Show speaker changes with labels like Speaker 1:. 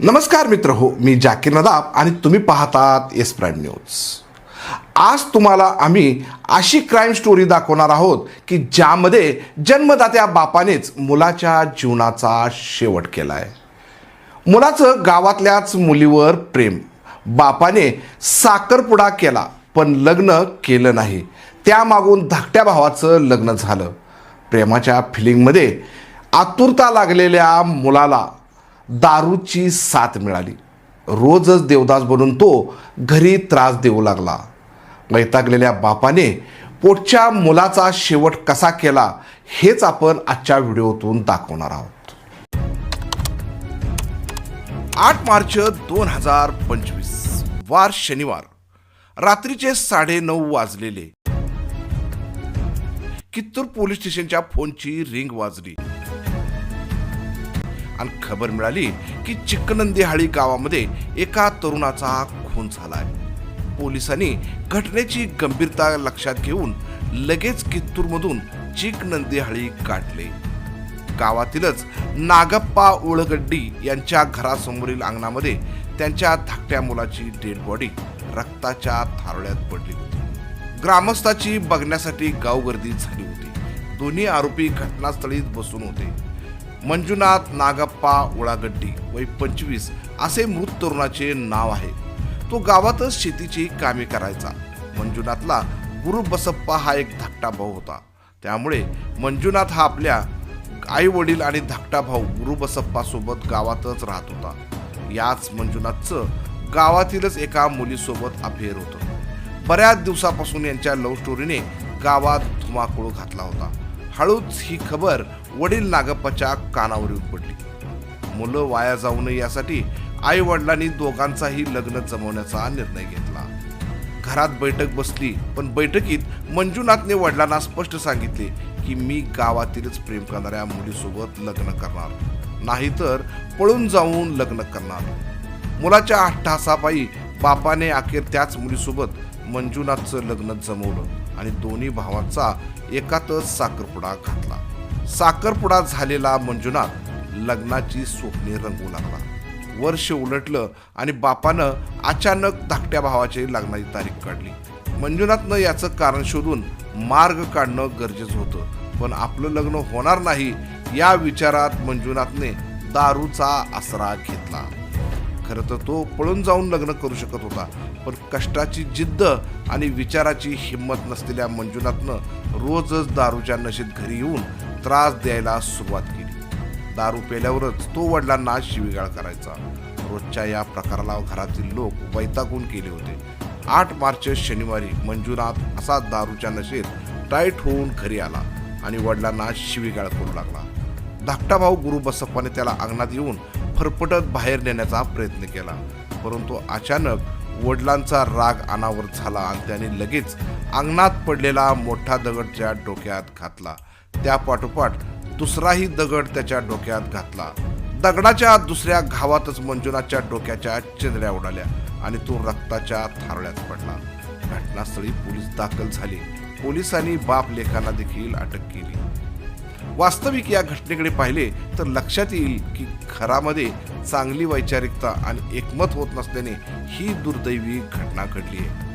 Speaker 1: नमस्कार मित्र हो मी जाकीर नदाब आणि तुम्ही पाहतात एस प्राईम न्यूज. आज तुम्हाला आम्ही अशी क्राईम स्टोरी दाखवणार आहोत की ज्यामध्ये जन्मदात्या बापानेच मुलाच्या जीवनाचा शेवट केला आहे मुलाचं गावातल्याच मुलीवर प्रेम. बापाने साखरपुडा केला पण लग्न केलं नाही. त्यामागून धाकट्या भावाचं लग्न झालं. प्रेमाच्या फिलिंगमध्ये आतुरता लागलेल्या मुलाला दारूची साथ मिळाली. रोजच देवदास बनून तो घरी त्रास देऊ लागला. वैतागलेल्या बापाने पोटच्या मुलाचा शेवट कसा केला हेच आपण आजच्या व्हिडिओतून दाखवणार आहोत. आठ मार्च दोन हजार पंचवीस वार शनिवार रात्रीचे साडे नऊ वाजलेले. कित्तूर पोलीस स्टेशनच्या फोनची रिंग वाजली. आणि खबर मिळाली की चिक्कनंदीहाळी गावामध्ये एका तरुणाचा खून झालाय. पोलिसांनी घटनेची गंभीरता लक्षात घेऊन लगेच कित्तूरमधून चिकनंदीहाळी काढले. गावातीलच नागप्पा उळगड्डी यांच्या घरासमोरील अंगणामध्ये त्यांच्या धाकट्या मुलाची डेड बॉडी रक्ताच्या थारोळ्यात पडली होती. ग्रामस्थाची बघण्यासाठी गावगर्दी झाली होती. दोन्ही आरोपी घटनास्थळीच बसून होते. मंजुनाथ नागप्पा उळागड्डी वय पंचवीस असे मृत तरुणाचे नाव आहे. तो गावातच शेतीची कामे करायचा. मंजुनाथला गुरु बसप्पा हा एक धाकटा भाऊ होता. त्यामुळे मंजुनाथ हा आपल्या आई वडील आणि धाकटा भाऊ गुरु बसप्पा सोबत गावातच राहत होता. याच मंजुनाथचं गावातीलच एका मुलीसोबत अफेअर होतं. बऱ्याच दिवसापासून यांच्या लव्ह स्टोरीने गावात धुमाकूळ घातला होता. हळूच ही खबर वडील नागप्पाच्या कानावर पडली. मुलं वाया जाऊ नये यासाठी आई वडिलांनी दोघांचाही लग्न जमवण्याचा निर्णय घेतला. घरात बैठक बसली पण बैठकीत मंजुनाथने वडिलांना स्पष्ट सांगितले की मी गावातीलच प्रेम करणाऱ्या मुलीसोबत लग्न करणार नाहीतर पळून जाऊन लग्न करणार. मुलाच्या अट्टहासापायी बापाने अखेर त्याच मुलीसोबत मंजुनाथचं लग्न जमवलं. आणि दोन्ही भावांचा एकातच साखरपुडा घातला. साखरपुडा झालेला मंजुनाथ लग्नाची स्वप्ने रंगू लागला. वर्ष उलटलं आणि बापानं अचानक धाकट्या भावाची लग्नाची तारीख काढली. मंजुनाथनं याचं कारण शोधून मार्ग काढणं गरजेचं होतं. पण आपलं लग्न होणार नाही या विचारात मंजुनाथने दारूचा आसरा घेतला. खरं तर तो पळून जाऊन लग्न करू शकत होता. पण कष्टाची जिद्द आणि विचाराची हिंमत नसलेल्या मंजुनाथनं रोजच दारूच्या नशेत घरी येऊन त्रास द्यायला सुरुवात केली. दारू पेल्यावरच तो वडिलांना शिवीगाळ करायचा. रोजच्या या प्रकाराला घरातील लोक वैतागून केले होते. आठ मार्च शनिवारी मंजुनाथ असा दारूच्या नशेत टाईट होऊन घरी आला आणि वडिलांना शिवीगाळ करू लागला. धाकटा भाऊ गुरु बसप्पाने त्याला अंगणात येऊन फरफटत बाहेर नेण्याचा प्रयत्न केला. परंतु अचानक वडिलांचा राग अनावर झाला आणि त्याने लगेच अंगणात पडलेला मोठा दगड त्या डोक्यात घातला. त्या पाठोपाठ दुसराही दगड त्याच्या डोक्यात घातला. दगडाच्या दुसऱ्या घावातच मंजुनाथच्या डोक्याच्या चिंधड्या उडाल्या आणि तो रक्ताच्या थारोळ्यात पडला. घटनास्थळी पोलीस दाखल झाले. पोलिसांनी बाप लेखांना देखील अटक केली. वास्तविक या घटनेकडे पाहिले तर लक्षात येईल की घरामध्ये चांगली वैचारिकता आणि एकमत होत नसल्याने ही दुर्दैवी घटना घडली आहे.